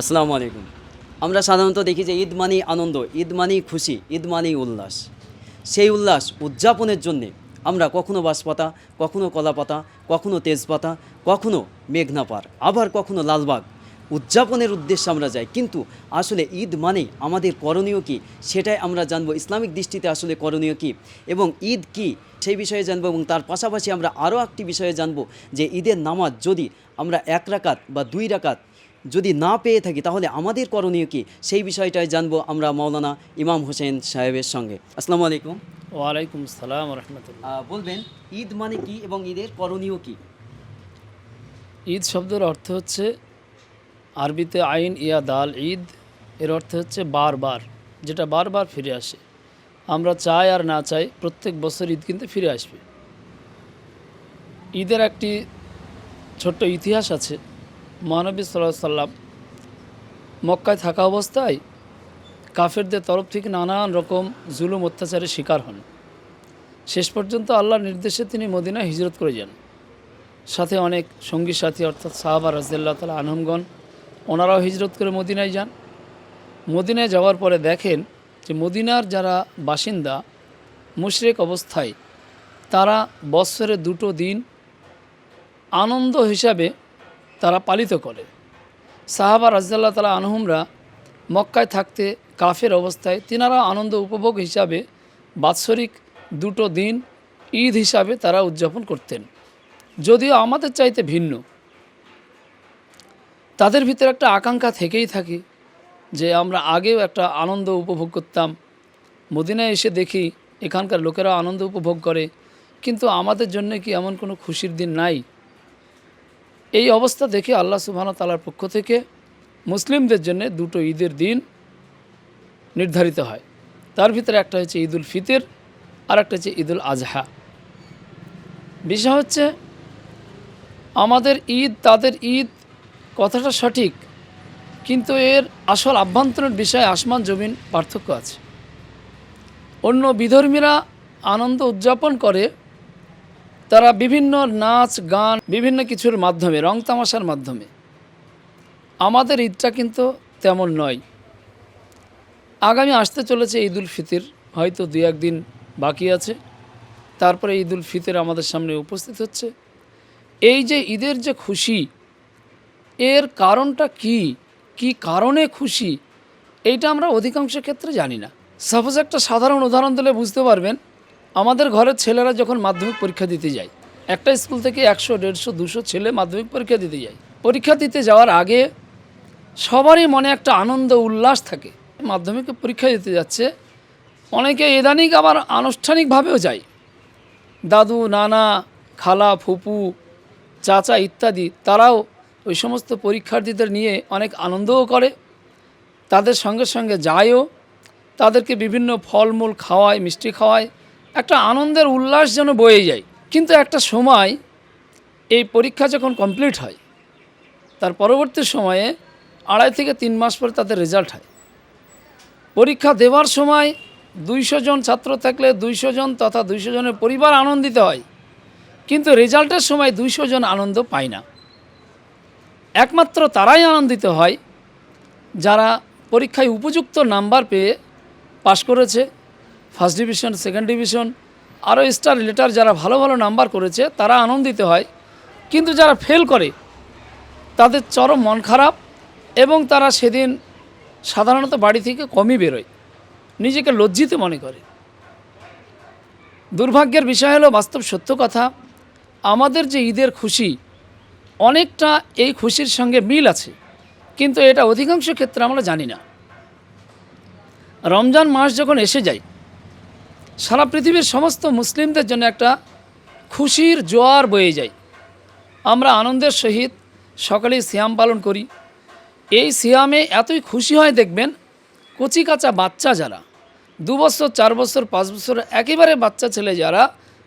আসসালামু আলাইকুম। আমরা সাধারণত দেখি যে ঈদ মানেই আনন্দ, ঈদ মানেই খুশি, ঈদ মানেই উল্লাস। সেই উল্লাস উদযাপনের জন্যে আমরা কখনো বাঁশপাতা, কখনো কলাপাতা, কখনো তেজপাতা, কখনো মেঘনাপার, আবার কখনো লালবাগ উদযাপনের উদ্দেশ্যে আমরা যাই। কিন্তু আসলে ঈদ মানে আমাদের করণীয় কি, সেটাই আমরা জানব। ইসলামিক দৃষ্টিতে আসলে করণীয় কি এবং ঈদ কি, সেই বিষয়ে জানব এবং তার পাশাপাশি আমরা আরও একটি বিষয়ে জানব যে ঈদের নামাজ যদি আমরা এক রাকাত বা দুই রাকাত যদি না পেয়ে থাকি তাহলে আমাদের করণীয় কি? সেই বিষয়টাই জানব আমরা মাওলানা ইমাম হোসেন সাহেবের সঙ্গে। আসসালামু আলাইকুম। ওয়ালাইকুম আসসালাম রহমতুল্লাহ বলবেন ঈদ মানে কি এবং ঈদের করণীয় কি? ঈদ শব্দের অর্থ হচ্ছে আরবিতে আইন ইয়া দাল ঈদ। এর অর্থ হচ্ছে বারবার যেটা বারবার ফিরে আসে। আমরা চাই আর না চাই প্রত্যেক বছর ঈদ কিন্তু ফিরে আসবে। ঈদের একটি ছোট্ট ইতিহাস আছে মহানবী সাল্লাহ সাল্লাম মক্কায় থাকা অবস্থায় কাফেরদের তরফ থেকে নানান রকম জুলুম, অত্যাচারের শিকার হন। শেষ পর্যন্ত আল্লাহর নির্দেশে তিনি মদিনায় হিজরত করে যান। সাথে অনেক সঙ্গী সাথী, অর্থাৎ সাহাবা রাজিয়াল্লাহ তালা আনহমগণ, ওনারাও হিজরত করে মদিনায় যান। মদিনায় যাওয়ার পরে দেখেন যে মদিনার যারা বাসিন্দা মুশরেক অবস্থায়, তারা বৎসরে দুটো দিন আনন্দ হিসাবে তারা পালিত করে। সাহাবা রাজিয়াল্লাহ তালা আনহুমরা মক্কায় থাকতে কাফের অবস্থায় তিনারা আনন্দ উপভোগ হিসাবে বাৎসরিক দুটো দিন ঈদ হিসাবে তারা উদযাপন করতেন। যদিও আমাদের চাইতে ভিন্ন। তাদের ভিতরে একটা আকাঙ্ক্ষা থেকেই থাকে যে আমরা আগেও একটা আনন্দ উপভোগ করতাম। মদিনায় এসে দেখি এখানকার লোকেরা আনন্দ উপভোগ করে, কিন্তু আমাদের জন্য কি এমন কোনো খুশির দিন নাই? এই অবস্থা দেখে আল্লাহ সুবহান তালার পক্ষ থেকে মুসলিমদের জন্য দুটো ঈদের দিন নির্ধারিত হয়। তার ভিতরে একটা হচ্ছে ঈদুল ফিতর আর একটা হচ্ছে ঈদুল আজহা। বিষয় হচ্ছে, আমাদের ঈদ, তাদের ঈদ কথাটা সঠিক, কিন্তু এর আসল আভ্যন্তরীণ বিষয়ে আসমান, জমিন পার্থক্য আছে। অন্য বিধর্মীরা আনন্দ উদযাপন করে তারা বিভিন্ন নাচ, গান, বিভিন্ন কিছুর মাধ্যমে, রং তামাশার মাধ্যমে। আমাদের ঈদটা কিন্তু তেমন নয়। আগামী আসতে চলেছে ঈদুল ফিতির, হয়তো দু একদিন বাকি আছে। তারপরে ঈদুল ফিতর আমাদের সামনে উপস্থিত হচ্ছে। এই যে ঈদের যে খুশি, এর কারণটা কি? কি কারণে খুশি? এইটা আমরা অধিকাংশ ক্ষেত্রে জানি না। সাপোজ একটা সাধারণ উদাহরণ দিলে বুঝতে পারবেন আমাদের ঘরের ছেলেরা যখন মাধ্যমিক পরীক্ষা দিতে যায়, একটা স্কুল থেকে একশো, দেড়শো, দুশো ছেলে মাধ্যমিক পরীক্ষা দিতে যায়। পরীক্ষা দিতে যাওয়ার আগে সবারই মনে একটা আনন্দ, উল্লাস থাকে। মাধ্যমিকে পরীক্ষা দিতে যাচ্ছে, অনেকে ইদানিক আবার আনুষ্ঠানিকভাবেও যায়। দাদু, নানা, খালা, ফুপু, চাচা ইত্যাদি, তারাও ওই সমস্ত পরীক্ষার্থীদের নিয়ে অনেক আনন্দও করে। তাদের সঙ্গে সঙ্গে যায়ও। তাদেরকে বিভিন্ন ফলমূল খাওয়ায়, মিষ্টি খাওয়ায়। একটা আনন্দের উল্লাস যেন বয়ে যায়। কিন্তু একটা সময় এই পরীক্ষা যখন কমপ্লিট হয়, তার পরবর্তী সময়ে আড়াই থেকে তিন মাস পরে তাদের রেজাল্ট হয়। পরীক্ষা দেওয়ার সময় দুইশো জন ছাত্র থাকলে দুইশো জন তথা দুইশো জনের পরিবার আনন্দিত হয়। কিন্তু রেজাল্টের সময় দুইশো জন আনন্দ পায় না। একমাত্র তারাই আনন্দিত হয়, যারা পরীক্ষায় উপযুক্ত নাম্বার পেয়ে পাশ করেছে। ফার্স্ট ডিভিশন, সেকেন্ড ডিভিশন, আরও স্টার লেটার যারা ভালো ভালো নাম্বার করেছে, তারা আনন্দিত হয়। কিন্তু যারা ফেল করে, তাদের চরম মন খারাপ এবং তারা সেদিন সাধারণত বাড়ি থেকে কমই বেরোয়। নিজেকে লজ্জিত মনে করে। দুর্ভাগ্যের বিষয় হলো বাস্তব সত্য কথা, আমাদের যে ঈদের খুশি, অনেকটা এই খুশির সঙ্গে মিল আছে। কিন্তু এটা অধিকাংশ ক্ষেত্রে আমরা জানি না। রমজান মাস যখন এসে যায় সারা পৃথিবীর সমস্ত মুসলিমদের জন্য একটা খুশির জোয়ার বয়ে যায়। আমরা আনন্দের সহিত সকালেই সিয়াম পালন করি। এই সিয়ামে এতই খুশি হয় দেখবেন কচি কাঁচা বাচ্চা যারা দু বছর চার বছর পাঁচ বছর একেবারে বাচ্চা ছেলে যারা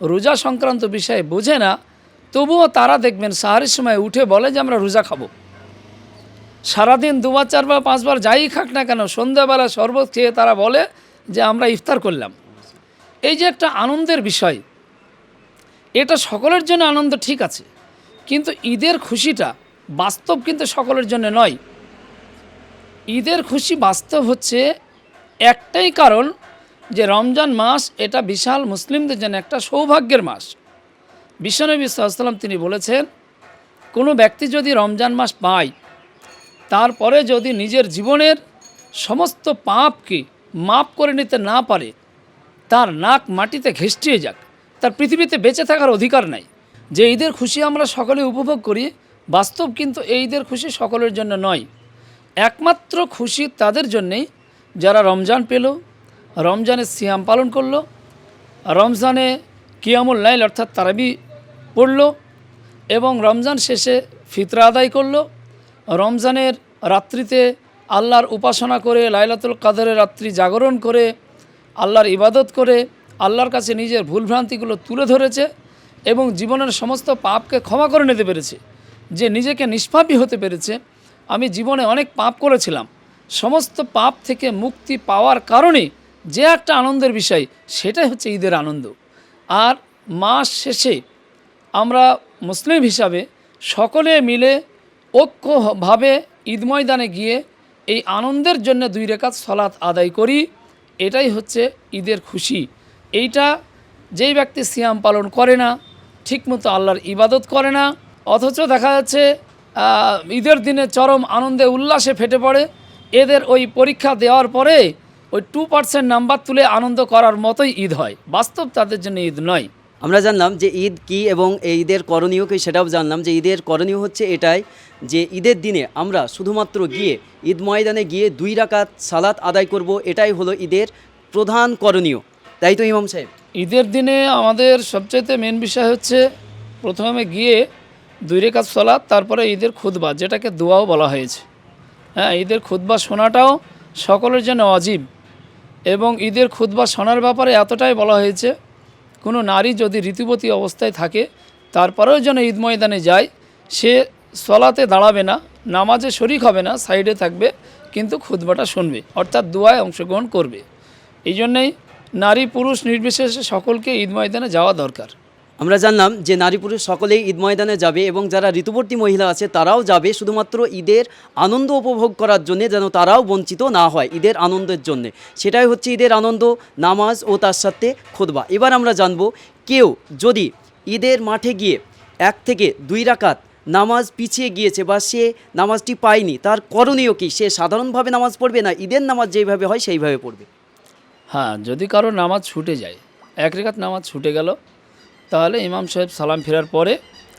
রোজা সংক্রান্ত বিষয়ে বোঝে না, তবুও তারা দেখবেন সাহারির সময় উঠে বলে যে আমরা রোজা খাব। সারাদিন দুবার, চারবার, পাঁচবার যাই খাক না কেন, সন্ধ্যাবেলা শরবত খেয়ে তারা বলে যে আমরা ইফতার করলাম। এই যে একটা আনন্দের বিষয়, এটা সকলের জন্য আনন্দ ঠিক আছে, কিন্তু ঈদের খুশিটা বাস্তব কিন্তু সকলের জন্য নয়। ঈদের খুশি বাস্তব হচ্ছে একটাই কারণ যে রমজান মাস এটা বিশাল মুসলিমদের জন্য একটা সৌভাগ্যের মাস। বিশ্বনবী সাল্লাম তিনি বলেছেন, কোনো ব্যক্তি যদি রমজান মাস পায়, তারপরে যদি নিজের জীবনের সমস্ত পাপকে মাপ করে নিতে না পারে তার নাক মাটিতে ঘেষ্টিয়ে যাক। তার পৃথিবীতে বেঁচে থাকার অধিকার নাই। যে ঈদের খুশি আমরা সকলে উপভোগ করি, বাস্তব কিন্তু এই ঈদের খুশি সকলের জন্য নয়। একমাত্র খুশি তাদের জন্যেই যারা রমজান পেল রমজানের সিয়াম পালন করল, রমজানে কিয়ামুল লাইল অর্থাৎ তারাবি পড়ল এবং রমজান শেষে ফিতরা আদায় করল। রমজানের রাত্রিতে আল্লাহর উপাসনা করে, লাইলাতুল কাদরের রাত্রি জাগরণ করে আল্লাহর ইবাদত করে আল্লাহর কাছে নিজের ভুলভ্রান্তিগুলো তুলে ধরেছে এবং জীবনের সমস্ত পাপকে ক্ষমা করে নিতে পেরেছে। যে নিজেকে নিষ্পাপী হতে পেরেছে, আমি জীবনে অনেক পাপ করেছিলাম। সমস্ত পাপ থেকে মুক্তি পাওয়ার কারণে যে একটা আনন্দের বিষয়, সেটাই হচ্ছে ঈদের আনন্দ। আর মাস শেষে আমরা মুসলিম হিসাবে সকলে মিলে ঐক্যভাবে ঈদ ময়দানে গিয়ে এই আনন্দের জন্য দুই রেখাত সলাৎ আদায় করি। এটাই হচ্ছে ঈদের খুশি। এইটা যেই ব্যক্তি সিয়াম পালন করে না, ঠিকমতো আল্লাহর ইবাদত করে না, অথচ দেখা যাচ্ছে ঈদের দিনে চরম আনন্দে উল্লাসে ফেটে পড়ে, এদের ওই পরীক্ষা দেওয়ার পরে ওই টু পার্সেন্ট নাম্বার তুলে আনন্দ করার মতোই ঈদ হয়। বাস্তব তাদের জন্য ঈদ নয়। আমরা জানলাম যে ঈদ কি এবং এই ঈদের করণীয় কি সেটাও জানলাম যে ঈদের করণীয় হচ্ছে এটাই যে ঈদের দিনে আমরা শুধুমাত্র গিয়ে ঈদ ময়দানে গিয়ে দুই রাকাত সালাত আদায় করব, এটাই হলো ঈদের প্রধান করণীয়। তাই তো ইমাম সাহেব? ঈদের দিনে আমাদের সবচাইতে মেন বিষয় হচ্ছে প্রথমে গিয়ে দুই রেখাত সলাৎ তারপরে ঈদের খুতবা, যেটাকে দোয়াও বলা হয়েছে। হ্যাঁ ঈদের খুতবা শোনাটাও সকলের জন্য অজীব এবং ঈদের খুতবা শোনার ব্যাপারে এতটাই বলা হয়েছে নারী যদি ঋতুবতী অবস্থায় থাকে, তারপরেও যেন ঈদ ময়দানে যায়, সে সলাতে দাঁড়াবে না, নামাজে শরিক হবে না, সাইডে থাকবে, কিন্তু খুদবাটা শুনবে, অর্থাৎ দুয়ায় অংশগ্রহণ করবে। এই জন্যেই নারী পুরুষ নির্বিশেষে সকলকে ঈদ ময়দানে যাওয়া দরকার। আমরা জানলাম যে নারী পুরুষ সকলেই ঈদ ময়দানে যাবে এবং যারা ঋতুবর্তী মহিলা আছে তারাও যাবে শুধুমাত্র ঈদের আনন্দ উপভোগ করার জন্য যেন তারাও বঞ্চিত না হয় ঈদের আনন্দের জন্য। সেটাই হচ্ছে ঈদের আনন্দ, নামাজ ও তার সাথে খোদবা এবার আমরা জানব কেউ যদি ঈদের মাঠে গিয়ে এক থেকে দুই রাকাত নামাজ পিছিয়ে গিয়েছে বা সে নামাজটি পায়নি, তার করণীয় কি? সে সাধারণভাবে নামাজ পড়বে না ঈদের নামাজ যেইভাবে হয় সেইভাবে পড়বে? হ্যাঁ যদি কারও নামাজ ছুটে যায়, এক রেখাত নামাজ ছুটে গেল তাহলে ইমাম সাহেব সালাম ফেরার পরে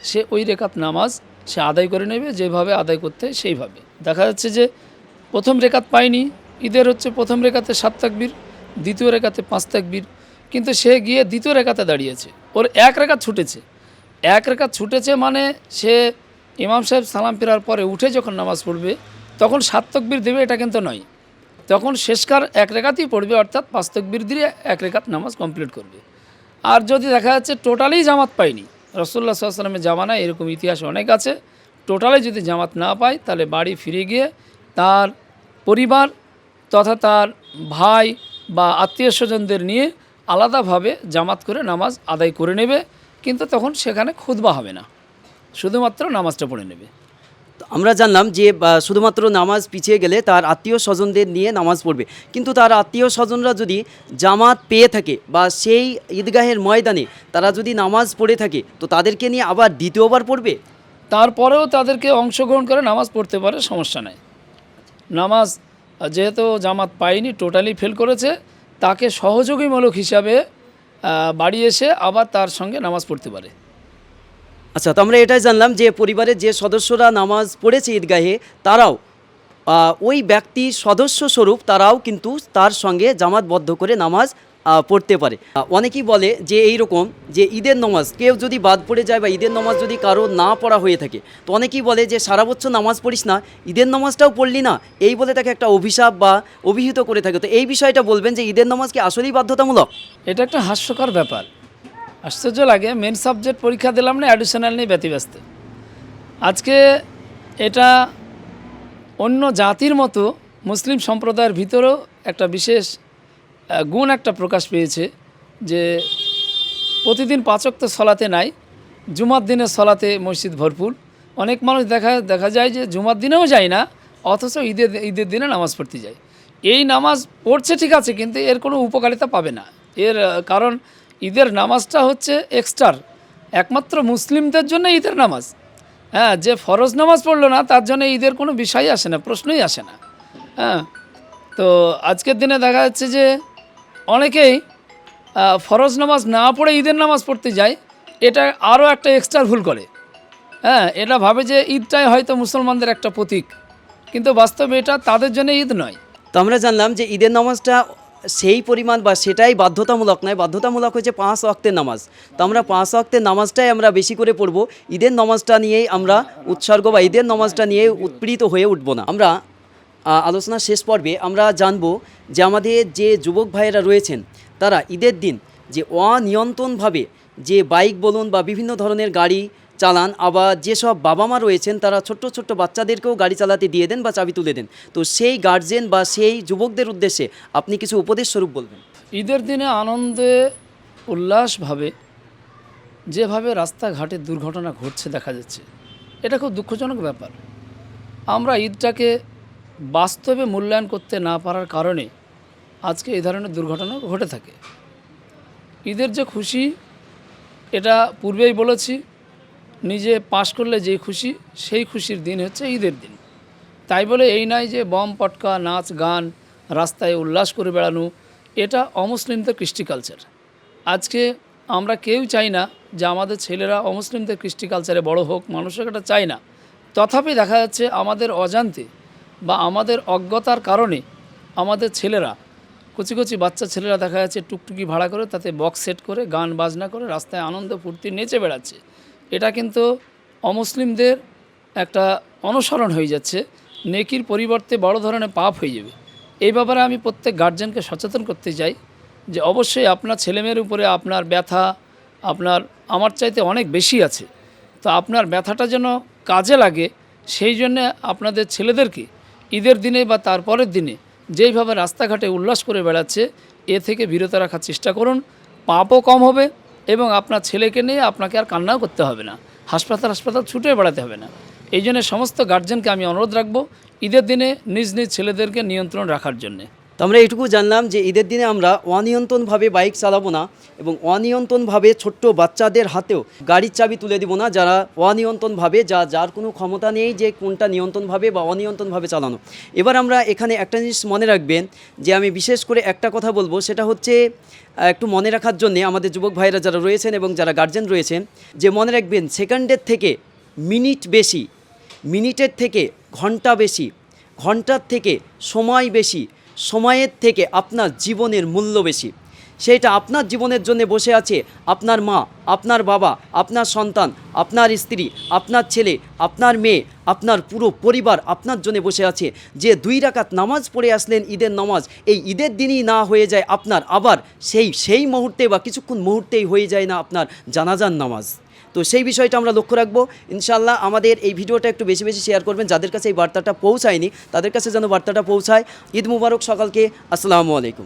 সে ওই রেখাত নামাজ সে আদায় করে নেবে, যেভাবে আদায় করতে সেইভাবে। দেখা যাচ্ছে যে প্রথম রেখাত পায়নি, ঈদের হচ্ছে প্রথম রেখাতে সাত তাকবীর, দ্বিতীয় রেখাতে পাঁচ তাকবীর, কিন্তু সে গিয়ে দ্বিতীয় রেখাতে দাঁড়িয়েছে। ওর এক রেখাত ছুটেছে। এক রেখাত ছুটেছে মানে সে ইমাম সাহেব সালাম ফেরার পরে উঠে যখন নামাজ পড়বে, তখন সাত তকবীর দেবে এটা কিন্তু নয়। তখন শেষকার এক রেখাতেই পড়বে, অর্থাৎ পাঁচ তকবীর দিয়ে এক রেখাত নামাজ কমপ্লিট করবে। আর যদি দেখা যাচ্ছে টোটালি জামাত পায়নি রসুল্লা সাল্লামের জামানায় এরকম ইতিহাস অনেক আছে, টোটালি যদি জামাত না পায়, তাহলে বাড়ি ফিরে গিয়ে তার পরিবার তথা তার ভাই বা আত্মীয় স্বজনদের নিয়ে আলাদাভাবে জামাত করে নামাজ আদায় করে নেবে, কিন্তু তখন সেখানে খুদবা হবে না। শুধুমাত্র নামাজটা পড়ে নেবে। আমরা জানলাম যে শুধুমাত্র নামাজ পিছিয়ে গেলে তার আত্মীয় স্বজনদের নিয়ে নামাজ পড়বে। কিন্তু তার আত্মীয় স্বজনরা যদি জামাত পেয়ে থাকে বা সেই ঈদগাহের ময়দানে তারা যদি নামাজ পড়ে থাকে, তো তাদেরকে নিয়ে আবার দ্বিতীয়বার পড়বে? তারপরেও তাদেরকে অংশগ্রহণ করে নামাজ পড়তে পারে, সমস্যা নাই। নামাজ, যেহেতু জামাত পায়নি, টোটালি ফেল করেছে, তাকে সহযোগীমূলক হিসাবে বাড়ি এসে আবার তার সঙ্গে নামাজ পড়তে পারে। আচ্ছা তো আমরা এটাই জানলাম যে পরিবারের যে সদস্যরা নামাজ পড়েছে ঈদগাহে, তারাও ওই ব্যক্তি সদস্য স্বরূপ, তারাও কিন্তু তার সঙ্গে জামাতবদ্ধ করে নামাজ পড়তে পারে। অনেকেই বলে যে এই রকম যে ঈদের নামাজ, কেউ যদি বাদ পড়ে যায় বা ঈদের নামাজ যদি কারও না পড়া হয়ে থাকে, তো অনেকেই বলে যে সারা বছর নামাজ পড়িস না, ঈদের নামাজটাও পড়লি না, এই বলে তাকে একটা অভিশাপ বা অভিহিত করে থাকে। তো এই বিষয়টা বলবেন যে ঈদের নামাজ কি আসলেই বাধ্যতামূলক? এটা একটা হাস্যকর ব্যাপার। আশ্চর্য লাগে মেন সাবজেক্ট পরীক্ষা দিলাম না অ্যাডিশনাল নিয়ে ব্যতিব্যস্ত। আজকে এটা অন্য জাতির মতো মুসলিম সম্প্রদায়ের ভিতরেও একটা বিশেষ গুণ একটা প্রকাশ পেয়েছে যে প্রতিদিন পাচক তো সলাতে নাই, জুমার দিনে সলাতে মসজিদ ভরপুর। অনেক মানুষ দেখা দেখা যায় যে জুমার দিনেও যায় না, অথচ ঈদের ঈদের দিনে নামাজ পড়তে যায়। এই নামাজ পড়ছে ঠিক আছে, কিন্তু এর কোনো উপকারিতা পাবে না। এর কারণ ঈদের নামাজটা হচ্ছে এক্সট্রার একমাত্র মুসলিমদের জন্য ঈদের নামাজ। হ্যাঁ যে ফরজ নামাজ পড়ল না, তার জন্য ঈদের কোনো বিষয় আসে না, প্রশ্নই আসে না। হ্যাঁ তো আজকের দিনে দেখা যাচ্ছে যে অনেকেই ফরজ নামাজ না পড়ে ঈদের নামাজ পড়তে যায়, এটা আরও একটা এক্সট্রা ভুল করে। হ্যাঁ এটা ভাবে যে ঈদটাই হয়তো মুসলমানদের একটা প্রতীক, কিন্তু বাস্তবে এটা তাদের জন্য ঈদ নয়। তো আমরা জানলাম যে ঈদের নামাজটা সেই পরিমাণ বা সেটাই বাধ্যতামূলক নয়। বাধ্যতামূলক হচ্ছে পাঁচ অক্তের নামাজ। তো আমরা পাঁচ অক্তের নামাজটাই আমরা বেশি করে পড়ব। ঈদের নামাজটা নিয়েই আমরা উৎসর্গ বা ঈদের নামাজটা নিয়ে উৎপীড়িত হয়ে উঠব না। আমরা আহ, আলোচনার শেষ পর্বে আমরা জানব যে আমাদের যে যুবক ভাইয়েরা রয়েছেন তারা ঈদের দিন যে অনিয়ন্ত্রণভাবে যে বাইক বলুন বা বিভিন্ন ধরনের গাড়ি চালান, আবার যেসব বাবা মা রয়েছেন, তারা ছোট্ট ছোট্ট বাচ্চাদেরকেও গাড়ি চালাতে দিয়ে দেন বা চাবি তুলে দেন। তো সেই গার্জেন বা সেই যুবকদের উদ্দেশ্যে আপনি কিছু উপদেশ স্বরূপ বলবেন। ঈদের দিনে আনন্দে, উল্লাসভাবে, যেভাবে রাস্তাঘাটে দুর্ঘটনা ঘটছে দেখা যাচ্ছে, এটা খুব দুঃখজনক ব্যাপার। আমরা ঈদটাকে বাস্তবে মূল্যায়ন করতে না পারার কারণে আজকে এই ধরনের দুর্ঘটনা ঘটে থাকে। ঈদের যে খুশি, এটা পূর্বেই বলেছি নিজে পাশ করলে যে খুশি, সেই খুশির দিন হচ্ছে ঈদের দিন। তাই বলে এই নয় যে বম, পটকা, নাচ, গান, রাস্তায় উল্লাস করে বেড়ানো, এটা অমুসলিমদের কৃষ্টি কালচার আজকে আমরা কেউ চাই না যে আমাদের ছেলেরা অমুসলিমদের কৃষ্টি কালচারে বড় হোক, মানুষের এটা চাই না। তথাপি দেখা যাচ্ছে আমাদের অজান্তে বা আমাদের অজ্ঞতার কারণে আমাদের ছেলেরা, কচি কচি বাচ্চা ছেলেরা দেখা যাচ্ছে টুকটুকি ভাড়া করে তাতে বক্স সেট করে, গান বাজনা করে রাস্তায় আনন্দ ফুর্তি নেচে বেড়াচ্ছে। এটা কিন্তু অমুসলিমদের একটা অনুসরণ হয়ে যাচ্ছে। নেকির পরিবর্তে বড় ধরনের পাপ হয়ে যাবে। এই ব্যাপারে আমি প্রত্যেক গার্জেনকে সচেতন করতে চাই যে অবশ্যই আপনার ছেলেমেয়ের উপরে আপনার ব্যথা, আপনার, আমার চাইতে অনেক বেশি আছে। তো আপনার ব্যথাটা যেন কাজে লাগে, সেই জন্যে আপনাদের ছেলেদেরকে ঈদের দিনে বা তারপরের দিনে যেইভাবে রাস্তাঘাটে উল্লাস করে বেড়াচ্ছে, এ থেকে বিরত রাখার চেষ্টা করুন। পাপও কম হবে এবং আপনার ছেলেকে নিয়ে আপনাকে আর কান্নাও করতে হবে না। হাসপাতাল হাসপাতাল ছুটে বেড়াতে হবে না। এই জন্য সমস্ত গার্জেনকে আমি অনুরোধ রাখব ঈদের দিনে নিজ নিজ ছেলেদেরকে নিয়ন্ত্রণ রাখার জন্যে। তো আমরা এটুকু জানলাম যে ঈদের দিনে আমরা অনিয়ন্ত্রণভাবে বাইক চালাবো না এবং অনিয়ন্ত্রণভাবে ছোট্ট বাচ্চাদের হাতেও গাড়ির চাবি তুলে দিব না যারা অনিয়ন্ত্রণভাবে, যা, যার কোনো ক্ষমতা নেই যে কোনটা নিয়ন্ত্রণভাবে বা অনিয়ন্ত্রণভাবে চালানো। এবার আমরা এখানে একটা জিনিস মনে রাখবেন যে আমি বিশেষ করে একটা কথা বলব, সেটা হচ্ছে একটু মনে রাখার জন্যে আমাদের যুবক ভাইরা যারা রয়েছেন এবং যারা গার্জেন রয়েছেন, যে মনে রাখবেন সেকেন্ডের থেকে মিনিট বেশি মিনিটের থেকে ঘণ্টা বেশি, ঘণ্টার থেকে সময় বেশি সময়ের থেকে আপনার জীবনের মূল্য বেশি। সেটা আপনার জীবনের জন্য বসে আছে আপনার মা, আপনার বাবা, আপনার সন্তান, আপনার স্ত্রী, আপনার ছেলে, আপনার মেয়ে, আপনার পুরো পরিবার আপনার জন্য বসে আছে। যে দুই রাকাত নামাজ পড়ে আসলেন ঈদের নামাজ, এই ঈদের দিনই না হয়ে যায় আপনার, আবার সেই সেই মুহূর্তে বা কিছুক্ষণ মুহূর্তেই হয়ে যায় না আপনার জানাজান নামাজ। তো সেই বিষয়টা আমরা লক্ষ্য রাখব। ইনশাল্লাহ আমাদের এই ভিডিওটা একটু বেশি বেশি শেয়ার করবেন। যাদের কাছে এই বার্তাটা পৌঁছায়নি, তাদের কাছে যেন বার্তাটা পৌঁছায়। ঈদ মুবারক সকালকে। আসসালামু আলাইকুম।